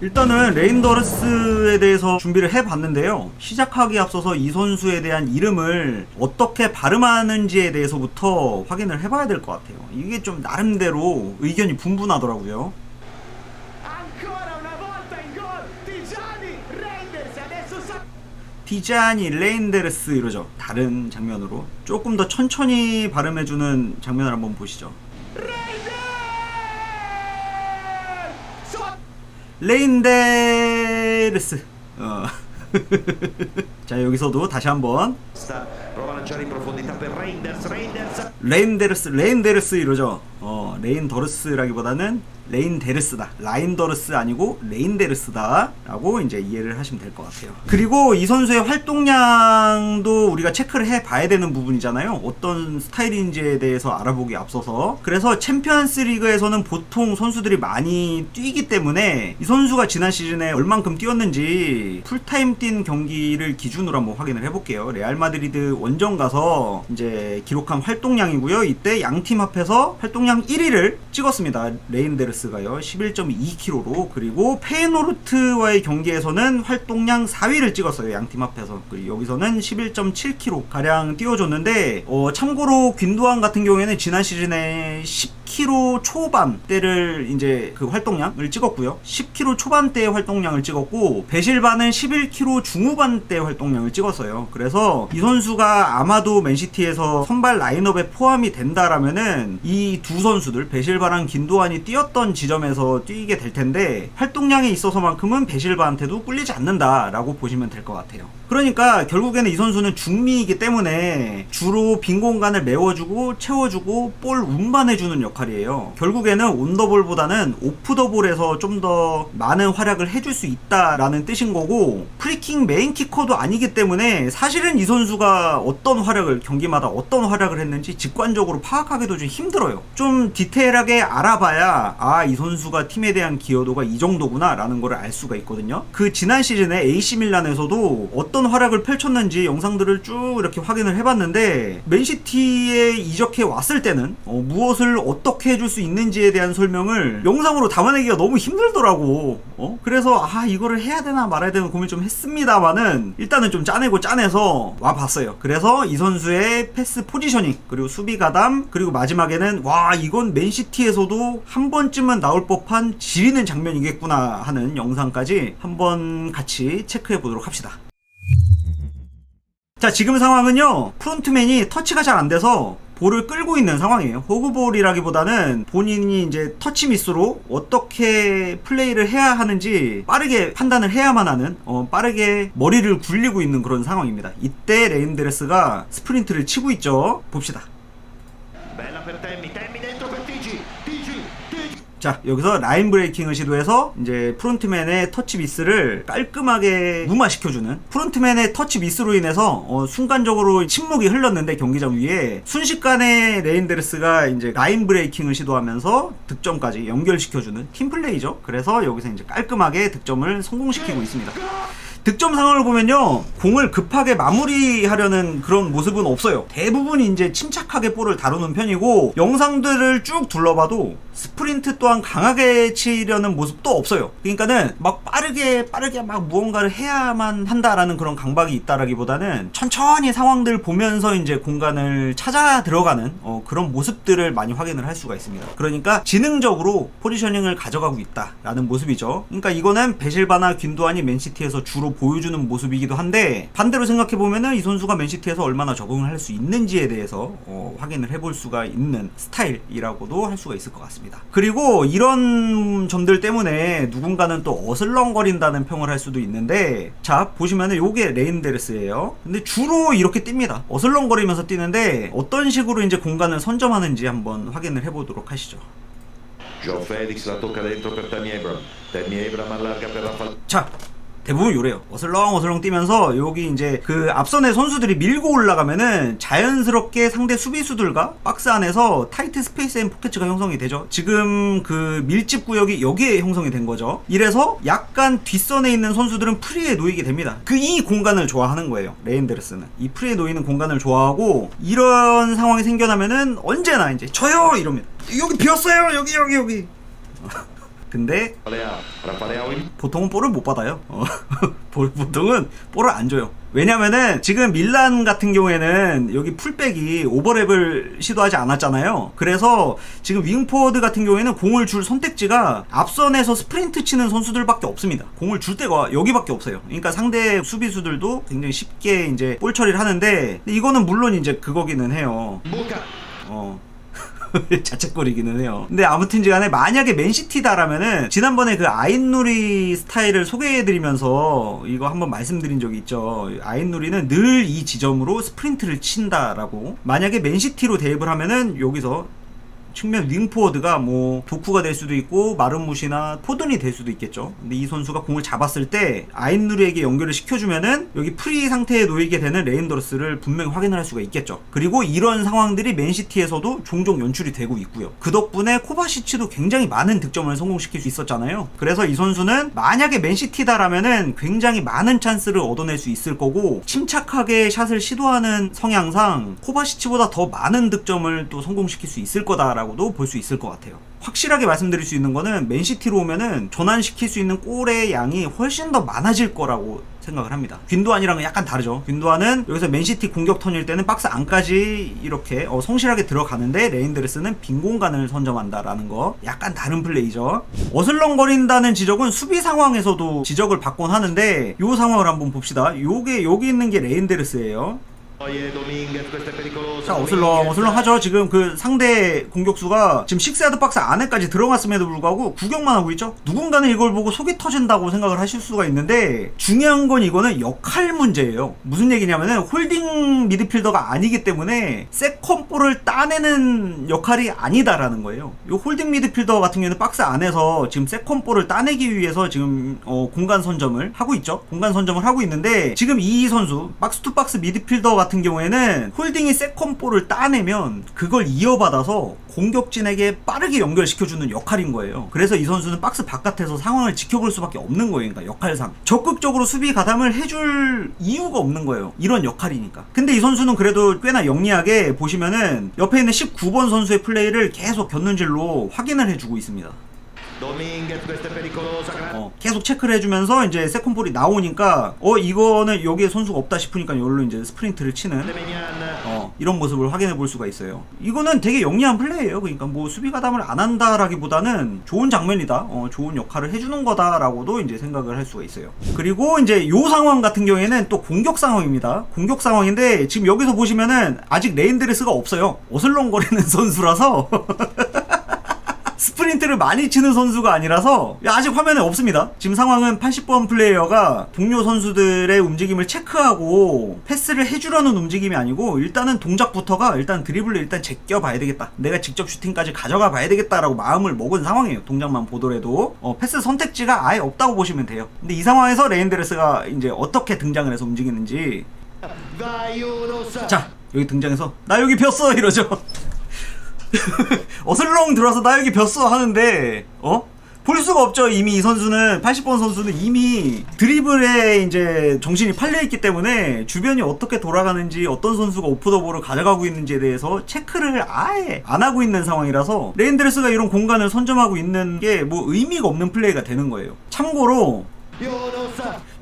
일단은 레인더르스에 대해서 준비를 해봤는데요. 시작하기에 앞서서 이 선수에 대한 이름을 어떻게 발음하는지에 대해서부터 확인을 해봐야 될 것 같아요. 이게 좀 나름대로 의견이 분분하더라고요. 디자니 레인데르스 이러죠. 다른 장면으로 조금 더 천천히 발음해주는 장면을 한번 보시죠. Reinders 레인데르스. 어. 자 여기서도 다시 한번 레인데르스 레인데르스 이러죠. 어 레인더르스라기보다는 레인데르스다. 라인더르스 아니고 레인데르스다라고 이제 이해를 하시면 될 것 같아요. 그리고 이 선수의 활동량도 우리가 체크를 해 봐야 되는 부분이잖아요. 어떤 스타일인지에 대해서 알아보기 앞서서 그래서 챔피언스 리그에서는 보통 선수들이 많이 뛰기 때문에 이 선수가 지난 시즌에 얼만큼 뛰었는지 풀타임 뛴 경기를 기준으로 한번 확인을 해 볼게요. 레알 마드리드 원정 가서 이제 기록한 활동량이고요. 이때 양 팀 합해서 활동량 1위를 찍었습니다. 레인데르스 가요. 11.2km로 그리고 페이노르트와의 경기에서는 활동량 4위를 찍었어요. 양팀 합해서 그리고 여기서는 11.7km 가량 뛰어줬는데 어, 참고로 균도안 같은 경우에는 지난 시즌에 10km 초반대를 이제 그 활동량을 찍었고요. 10km 초반대의 활동량을 찍었고 베실바는 11km 중후반대 활동량을 찍었어요. 그래서 이 선수가 아마도 맨시티에서 선발 라인업에 포함이 된다라면은 이 두 선수들 베실바랑 긴도안이 뛰었던 지점에서 뛰게 될 텐데 활동량에 있어서만큼은 베실바한테도 꿀리지 않는다라고 보시면 될 것 같아요. 그러니까 결국에는 이 선수는 중미이기 때문에 주로 빈 공간을 메워주고 채워주고 볼 운반해주는 역할이에요. 결국에는 온더볼보다는 오프더볼에서 좀 더 많은 활약을 해줄 수 있다라는 뜻인 거고 프리킹 메인 키커도 아니기 때문에 사실은 이 선수가 어떤 활약을 경기마다 어떤 활약을 했는지 직관적으로 파악하기도 좀 힘들어요. 좀 디테일하게 알아봐야 아 이 선수가 팀에 대한 기여도가 이 정도구나라는 걸 알 수가 있거든요. 그 지난 시즌에 AC 밀란에서도 어떤 활약을 펼쳤는지 영상들을 쭉 이렇게 확인을 해봤는데 맨시티에 이적해 왔을 때는 어, 무엇을 어떻게 해줄 수 있는지에 대한 설명을 영상으로 담아내기가 너무 힘들더라고. 어? 그래서 아 이거를 해야 되나 말아야 되나 고민 좀 했습니다만은 일단은 좀 짜내고 짜내서 와 봤어요. 그래서 이 선수의 패스 포지셔닝 그리고 수비 가담 그리고 마지막에는 와 이건 맨시티에서도 한 번쯤은 나올 법한 지리는 장면이겠구나 하는 영상까지 한번 같이 체크해 보도록 합시다. 자 지금 상황은요 프론트맨이 터치가 잘 안 돼서 볼을 끌고 있는 상황이에요. 호그볼이라기보다는 본인이 이제 터치 미스로 어떻게 플레이를 해야 하는지 빠르게 판단을 해야만 하는 어, 빠르게 머리를 굴리고 있는 그런 상황입니다. 이때 레인드레스가 스프린트를 치고 있죠. 봅시다 자 여기서 라인 브레이킹을 시도해서 이제 프론트맨의 터치 미스를 깔끔하게 무마시켜주는 프론트맨의 터치 미스로 인해서 어, 순간적으로 침묵이 흘렀는데 경기장 위에 순식간에 레인데르스가 이제 라인 브레이킹을 시도하면서 득점까지 연결시켜주는 팀플레이죠. 그래서 여기서 이제 깔끔하게 득점을 성공시키고 있습니다 득점 상황을 보면요 공을 급하게 마무리하려는 그런 모습은 없어요. 대부분 이제 침착하게 볼을 다루는 편이고 영상들을 쭉 둘러봐도 스프린트 또한 강하게 치려는 모습도 없어요. 그러니까는 막 빠르게 빠르게 막 무언가를 해야만 한다라는 그런 강박이 있다라기보다는 천천히 상황들 보면서 이제 공간을 찾아 들어가는 어, 그런 모습들을 많이 확인을 할 수가 있습니다. 그러니까 지능적으로 포지셔닝을 가져가고 있다라는 모습이죠. 그러니까 이거는 베실바나 균도안이 맨시티에서 주로 보여주는 모습이기도 한데 반대로 생각해 보면은 이 선수가 맨시티에서 얼마나 적응을 할 수 있는지에 대해서 어, 확인을 해볼 수가 있는 스타일이라고도 할 수가 있을 것 같습니다. 그리고 이런 점들 때문에 누군가는 또 어슬렁거린다는 평을 할 수도 있는데 자 보시면은 요게 레인데르스예요. 근데 주로 이렇게 뜁니다. 어슬렁거리면서 뛰는데 어떤 식으로 이제 공간을 선점하는지 한번 확인을 해보도록 하시죠. Joe Felix la tocca dentro per Tammy Abraham Tammy Abraham allarga per Rafael 자 대부분 요래요. 어슬렁 어슬렁 뛰면서 여기 이제 그 앞선의 선수들이 밀고 올라가면은 자연스럽게 상대 수비수들과 박스 안에서 타이트 스페이스 앤 포켓츠가 형성이 되죠. 지금 그 밀집 구역이 여기에 형성이 된 거죠. 이래서 약간 뒷선에 있는 선수들은 프리에 놓이게 됩니다. 그 이 공간을 좋아하는 거예요 레인데르스는. 이 프리에 놓이는 공간을 좋아하고 이런 상황이 생겨나면은 언제나 이제 저요! 이럽니다 여기 비었어요! 여기 여기 여기 근데 보통은 볼을 못 받아요. 어. 볼- 보통은 볼을 안 줘요. 왜냐면은 지금 밀란 같은 경우에는 여기 풀백이 오버랩을 시도하지 않았잖아요. 그래서 지금 윙포워드 같은 경우에는 공을 줄 선택지가 앞선에서 스프린트 치는 선수들밖에 없습니다. 공을 줄 데가 여기밖에 없어요. 그러니까 상대 수비수들도 굉장히 쉽게 이제 볼 처리를 하는데 이거는 물론 이제 그거기는 해요. 어. 자책거리기는 해요. 근데 아무튼지 간에 만약에 맨시티다라면은 지난번에 그 아인누리 스타일을 소개해드리면서 이거 한번 말씀드린 적이 있죠. 아인누리는 늘 이 지점으로 스프린트를 친다라고. 만약에 맨시티로 대입을 하면은 여기서 측면 윙포워드가 뭐 도쿠가 될 수도 있고 마르무시나 포든이 될 수도 있겠죠. 근데 이 선수가 공을 잡았을 때 아인누르에게 연결을 시켜주면은 여기 프리 상태에 놓이게 되는 레인더러스를 분명히 확인을 할 수가 있겠죠. 그리고 이런 상황들이 맨시티에서도 종종 연출이 되고 있고요. 그 덕분에 코바시치도 굉장히 많은 득점을 성공시킬 수 있었잖아요. 그래서 이 선수는 만약에 맨시티다라면은 굉장히 많은 찬스를 얻어낼 수 있을 거고 침착하게 샷을 시도하는 성향상 코바시치보다 더 많은 득점을 또 성공시킬 수 있을 거다라고 도 볼 수 있을 것 같아요. 확실하게 말씀드릴 수 있는 거는 맨시티로 오면은 전환시킬 수 있는 골의 양이 훨씬 더 많아질 거라고 생각을 합니다. 균도안이랑은 약간 다르죠. 균도안은 여기서 맨시티 공격 턴일 때는 박스 안까지 이렇게 어, 성실하게 들어가는데 레인드레스는 빈 공간을 선점한다라는 거 약간 다른 플레이죠. 어슬렁거린다는 지적은 수비 상황에서도 지적을 받곤 하는데 요 상황을 한번 봅시다. 요게 여기 있는 게 레인데르스예요. Pericolosa. 자 어슬렁 어슬렁 하죠. 지금 그 상대 공격수가 지금 식스야드 박스 안에까지 들어갔음에도 불구하고 구경만 하고 있죠? 누군가는 이걸 보고 속이 터진다고 생각을 하실 수가 있는데 중요한 건 이거는 역할 문제예요. 무슨 얘기냐면은 홀딩 미드필더가 아니기 때문에 세컨볼을 따내는 역할이 아니다라는 거예요. 이 홀딩 미드필더 같은 경우는 박스 안에서 지금 세컨볼을 따내기 위해서 지금 어, 공간 선점을 하고 있죠? 공간 선점을 하고 있는데 지금 이 선수 박스 투 박스 미드필더 같은 경우에는 홀딩이 세컨볼을 따내면 그걸 이어받아서 공격진에게 빠르게 연결시켜주는 역할인 거예요. 그래서 이 선수는 박스 바깥에서 상황을 지켜볼 수밖에 없는 거예요. 그러니까 역할상. 적극적으로 수비 가담을 해줄 이유가 없는 거예요. 이런 역할이니까. 근데 이 선수는 그래도 꽤나 영리하게 보시면은 옆에 있는 19번 선수의 플레이를 계속 곁눈질로 확인을 해주고 있습니다. 어, 계속 체크를 해주면서 이제 세컨볼이 나오니까 어 이거는 여기에 선수가 없다 싶으니까 여기로 이제 스프린트를 치는. 어, 이런 모습을 확인해 볼 수가 있어요. 이거는 되게 영리한 플레이예요. 그러니까 뭐 수비 가담을 안 한다라기보다는 좋은 장면이다. 어, 좋은 역할을 해주는 거다라고도 이제 생각을 할 수가 있어요. 그리고 이제 요 상황 같은 경우에는 또 공격 상황입니다. 공격 상황인데 지금 여기서 보시면은 아직 레인드레스가 없어요. 어슬렁거리는 선수라서 스프린트를 많이 치는 선수가 아니라서 아직 화면에 없습니다. 지금 상황은 80번 플레이어가 동료 선수들의 움직임을 체크하고 패스를 해주려는 움직임이 아니고 일단은 동작부터가 일단 드리블을 일단 제껴 봐야 되겠다. 내가 직접 슈팅까지 가져가 봐야 되겠다라고 마음을 먹은 상황이에요. 동작만 보더라도 어, 패스 선택지가 아예 없다고 보시면 돼요. 근데 이 상황에서 레인드레스가 이제 어떻게 등장을 해서 움직이는지. 자 여기 등장해서 나 여기 폈어 이러죠 어슬렁 들어와서 나 여기 폈어 하는데 어? 볼 수가 없죠 이미 이 선수는 80번 선수는 이미 드리블에 이제 정신이 팔려 있기 때문에 주변이 어떻게 돌아가는지 어떤 선수가 오프더볼을 가져가고 있는지에 대해서 체크를 아예 안 하고 있는 상황이라서 레인드레스가 이런 공간을 선점하고 있는 게 뭐 의미가 없는 플레이가 되는 거예요 참고로.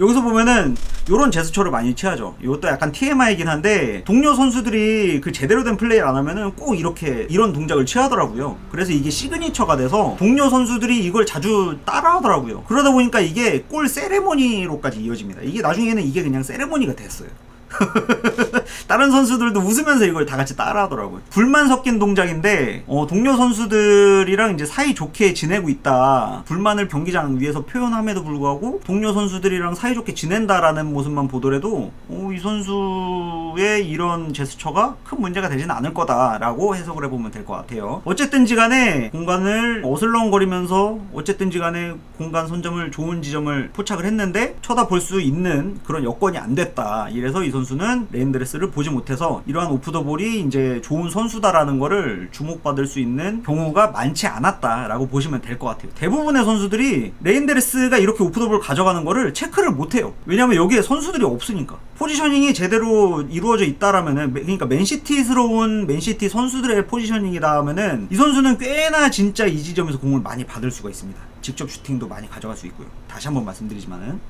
여기서 보면은 요런 제스처를 많이 취하죠. 이것도 약간 TMI이긴 한데 동료 선수들이 그 제대로 된 플레이를 안 하면은 꼭 이렇게 이런 동작을 취하더라고요. 그래서 이게 시그니처가 돼서 동료 선수들이 이걸 자주 따라하더라고요. 그러다 보니까 이게 골 세레모니로까지 이어집니다. 이게 나중에는 이게 그냥 세레모니가 됐어요. 다른 선수들도 웃으면서 이걸 다 같이 따라하더라고요. 불만 섞인 동작인데 어, 동료 선수들이랑 이제 사이 좋게 지내고 있다. 불만을 경기장 위에서 표현함에도 불구하고 동료 선수들이랑 사이 좋게 지낸다라는 모습만 보더라도 어, 이 선수의 이런 제스처가 큰 문제가 되지는 않을 거다라고 해석을 해보면 될 것 같아요. 어쨌든지 간에 공간을 어슬렁거리면서 어쨌든지 간에 공간 선점을 좋은 지점을 포착을 했는데 쳐다볼 수 있는 그런 여건이 안 됐다. 이래서 이 선수는 레인드레스를 보지 못해서 이러한 오프더볼이 이제 좋은 선수다라는 거를 주목받을 수 있는 경우가 많지 않았다라고 보시면 될 것 같아요. 대부분의 선수들이 레인드레스가 이렇게 오프더볼 가져가는 거를 체크를 못해요. 왜냐면 여기에 선수들이 없으니까. 포지셔닝이 제대로 이루어져 있다라면은 메- 그러니까 맨시티스러운 맨시티 선수들의 포지셔닝이다 하면은 이 선수는 꽤나 진짜 이 지점에서 공을 많이 받을 수가 있습니다. 직접 슈팅도 많이 가져갈 수 있고요. 다시 한번 말씀드리지만은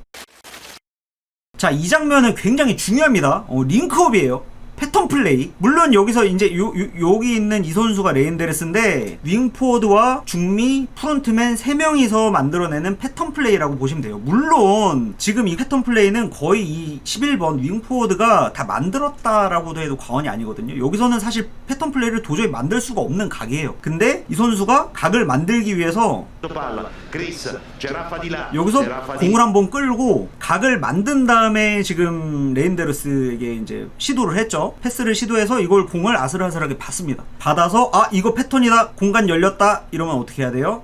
자, 이 장면은 굉장히 중요합니다. 어, 링크업이에요. 패턴 플레이. 물론 여기서 이제 요, 요, 여기 있는 이 선수가 레인데레스인데 윙포워드와 중미, 프론트맨 3명이서 만들어내는 패턴 플레이라고 보시면 돼요. 물론 지금 이 패턴 플레이는 거의 이 11번 윙포워드가 다 만들었다라고도 해도 과언이 아니거든요. 여기서는 사실 패턴 플레이를 도저히 만들 수가 없는 각이에요. 근데 이 선수가 각을 만들기 위해서. 여기서 공을 한번 끌고 각을 만든 다음에 지금 레인데르스에게 이제 시도를 했죠. 패스를 시도해서 이걸 공을 아슬아슬하게 받습니다. 받아서 아 이거 패턴이다 공간 열렸다 이러면 어떻게 해야 돼요?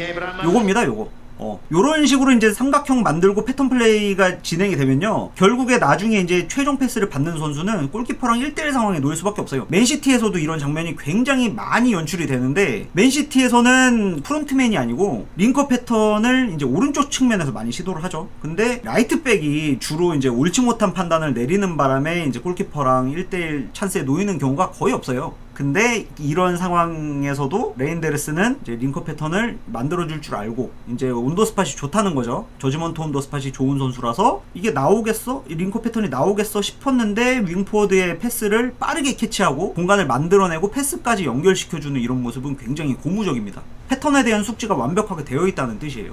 Abraham. 요겁니다 요거. 어, 요런 식으로 이제 삼각형 만들고 패턴 플레이가 진행이 되면요. 결국에 나중에 이제 최종 패스를 받는 선수는 골키퍼랑 1대1 상황에 놓일 수밖에 없어요. 맨시티에서도 이런 장면이 굉장히 많이 연출이 되는데, 맨시티에서는 프론트맨이 아니고, 링커 패턴을 이제 오른쪽 측면에서 많이 시도를 하죠. 근데, 라이트백이 주로 이제 옳지 못한 판단을 내리는 바람에 이제 골키퍼랑 1대1 찬스에 놓이는 경우가 거의 없어요. 근데 이런 상황에서도 레인데르스는 이제 링커 패턴을 만들어줄 줄 알고 이제 온도 스팟이 좋다는 거죠. 저지먼트 온도 스팟이 좋은 선수라서 이게 나오겠어? 이 링커 패턴이 나오겠어 싶었는데 윙포워드의 패스를 빠르게 캐치하고 공간을 만들어내고 패스까지 연결시켜주는 이런 모습은 굉장히 고무적입니다. 패턴에 대한 숙지가 완벽하게 되어 있다는 뜻이에요.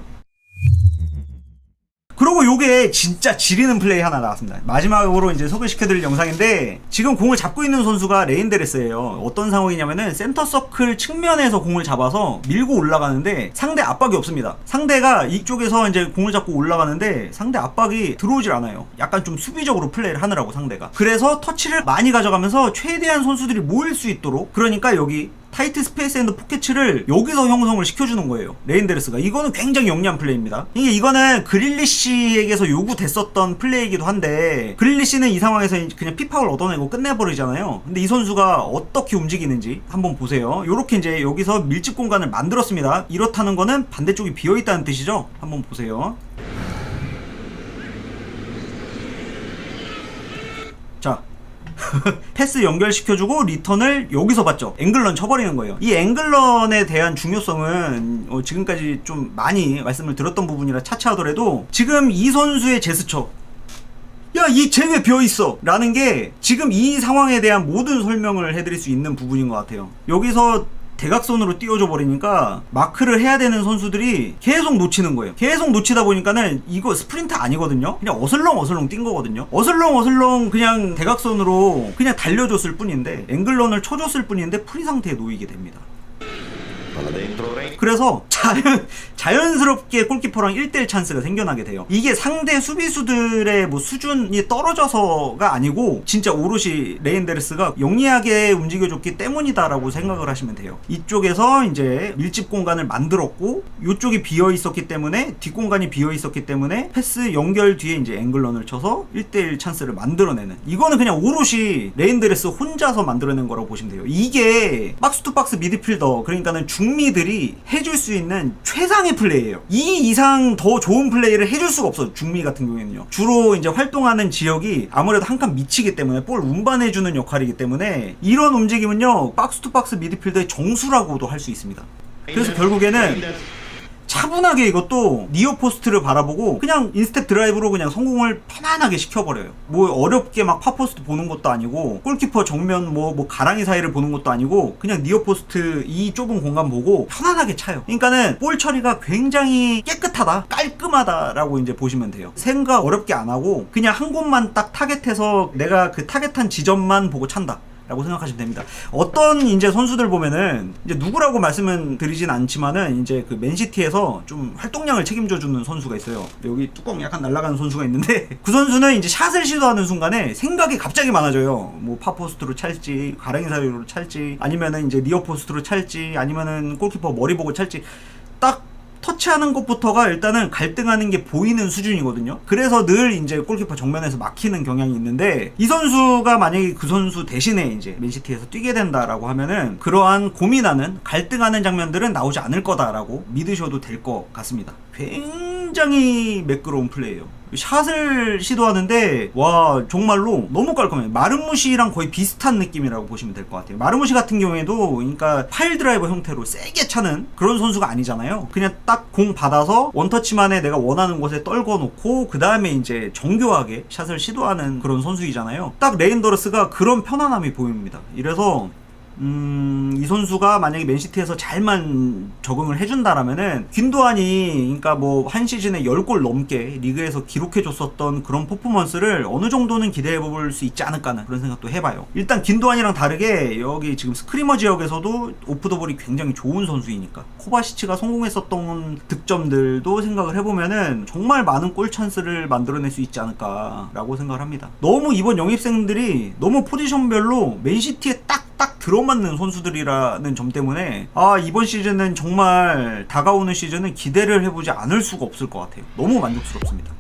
그리고 요게 진짜 지리는 플레이 하나 나왔습니다. 마지막으로 이제 소개시켜드릴 영상인데 지금 공을 잡고 있는 선수가 레인데레스예요. 어떤 상황이냐면은 센터 서클 측면에서 공을 잡아서 밀고 올라가는데 상대 압박이 없습니다. 상대가 이쪽에서 이제 공을 잡고 올라가는데 상대 압박이 들어오질 않아요. 약간 좀 수비적으로 플레이를 하느라고 상대가. 그래서 터치를 많이 가져가면서 최대한 선수들이 모일 수 있도록 그러니까 여기 타이트 스페이스 앤드 포켓츠를 여기서 형성을 시켜주는 거예요. 레인데르스가. 이거는 굉장히 영리한 플레이입니다. 이게 이거는 그릴리시 에게서 요구됐었던 플레이이기도 한데 그릴리시는 이 상황에서 그냥 피파를 얻어내고 끝내버리잖아요. 근데 이 선수가 어떻게 움직이는지 한번 보세요. 요렇게 이제 여기서 밀집 공간을 만들었습니다. 이렇다는 거는 반대쪽이 비어 있다는 뜻이죠. 한번 보세요. 자, 패스 연결시켜주고 리턴을 여기서 받죠. 앵글런 쳐버리는 거예요. 이 앵글런에 대한 중요성은 어, 지금까지 좀 많이 말씀을 드렸던 부분이라 차치하더라도 지금 이 선수의 제스처 야, 이쟤왜 비어있어? 라는 게 지금 이 상황에 대한 모든 설명을 해드릴 수 있는 부분인 것 같아요. 여기서 대각선으로 띄워줘 버리니까 마크를 해야 되는 선수들이 계속 놓치는 거예요. 계속 놓치다 보니까는 이거 스프린트 아니거든요. 그냥 어슬렁 어슬렁 뛴 거거든요. 어슬렁 어슬렁 그냥 대각선으로 그냥 달려줬을 뿐인데 앵글런을 쳐줬을 뿐인데 프리 상태에 놓이게 됩니다. 그래서 자연, 자연스럽게 골키퍼랑 1대1 찬스가 생겨나게 돼요. 이게 상대 수비수들의 뭐 수준이 떨어져서가 아니고 진짜 오롯이 레인데르스가 영리하게 움직여줬기 때문이다라고 생각을 하시면 돼요. 이쪽에서 이제 밀집 공간을 만들었고 이쪽이 비어 있었기 때문에 뒷공간이 비어 있었기 때문에 패스 연결 뒤에 이제 앵글런을 쳐서 1대1 찬스를 만들어내는 이거는 그냥 오롯이 레인데르스 혼자서 만들어낸 거라고 보시면 돼요. 이게 박스 투 박스 미드필더 그러니까는 중미들이 해줄 수 있는 최상의 플레이예요. 이 이상 더 좋은 플레이를 해줄 수가 없어. 중미 같은 경우에는요. 주로 이제 활동하는 지역이 아무래도 한 칸 미치기 때문에 볼 운반해주는 역할이기 때문에 이런 움직임은요 박스 투 박스 미드필더의 정수라고도 할 수 있습니다. 그래서 결국에는 Reinders. 차분하게 이것도 니어 포스트를 바라보고 그냥 인스텝 드라이브로 그냥 성공을 편안하게 시켜버려요. 뭐 어렵게 막 파포스트 보는 것도 아니고 골키퍼 정면 뭐, 뭐 가랑이 사이를 보는 것도 아니고 그냥 니어 포스트 이 좁은 공간 보고 편안하게 차요. 그러니까는 볼 처리가 굉장히 깨끗하다, 깔끔하다라고 이제 보시면 돼요. 생각 어렵게 안 하고 그냥 한 곳만 딱 타겟해서 내가 그 타겟한 지점만 보고 찬다. 라고 생각하시면 됩니다. 어떤 이제 선수들 보면은 이제 누구라고 말씀은 드리진 않지만은 이제 그 맨시티에서 좀 활동량을 책임져 주는 선수가 있어요. 여기 뚜껑 약간 날아가는 선수가 있는데 그 선수는 이제 샷을 시도하는 순간에 생각이 갑자기 많아져요. 뭐 파포스트로 찰지, 가랭이 사이로 찰지, 아니면은 이제 리어 포스트로 찰지, 아니면은 골키퍼 머리 보고 찰지 딱 터치하는 것부터가 일단은 갈등하는 게 보이는 수준이거든요. 그래서 늘 이제 골키퍼 정면에서 막히는 경향이 있는데 이 선수가 만약에 그 선수 대신에 이제 맨시티에서 뛰게 된다라고 하면은 그러한 고민하는 갈등하는 장면들은 나오지 않을 거다라고 믿으셔도 될 것 같습니다. 굉장히 매끄러운 플레이예요. 샷을 시도하는데 와 정말로 너무 깔끔해요. 마르무시랑 거의 비슷한 느낌이라고 보시면 될 것 같아요. 마르무시 같은 경우에도 그러니까 파일 드라이버 형태로 세게 차는 그런 선수가 아니잖아요. 그냥 딱 공 받아서 원터치만에 내가 원하는 곳에 떨궈 놓고 그 다음에 이제 정교하게 샷을 시도하는 그런 선수이잖아요. 딱 레인더러스가 그런 편안함이 보입니다. 이래서 음, 이 선수가 만약에 맨시티에서 잘만 적응을 해준다라면은 균도안이 그러니까 뭐 한 시즌에 10골 넘게 리그에서 기록해줬었던 그런 퍼포먼스를 어느 정도는 기대해 볼 수 있지 않을까는 그런 생각도 해봐요. 일단 균도안이랑 다르게 여기 지금 스크리머 지역에서도 오프더볼이 굉장히 좋은 선수이니까 코바시치가 성공했었던 득점들도 생각을 해보면은 정말 많은 골 찬스를 만들어낼 수 있지 않을까라고 생각을 합니다. 너무 이번 영입생들이 너무 포지션별로 맨시티에 딱 딱 들어맞는 선수들이라는 점 때문에 아 이번 시즌은 정말 다가오는 시즌은 기대를 해보지 않을 수가 없을 것 같아요. 너무 만족스럽습니다.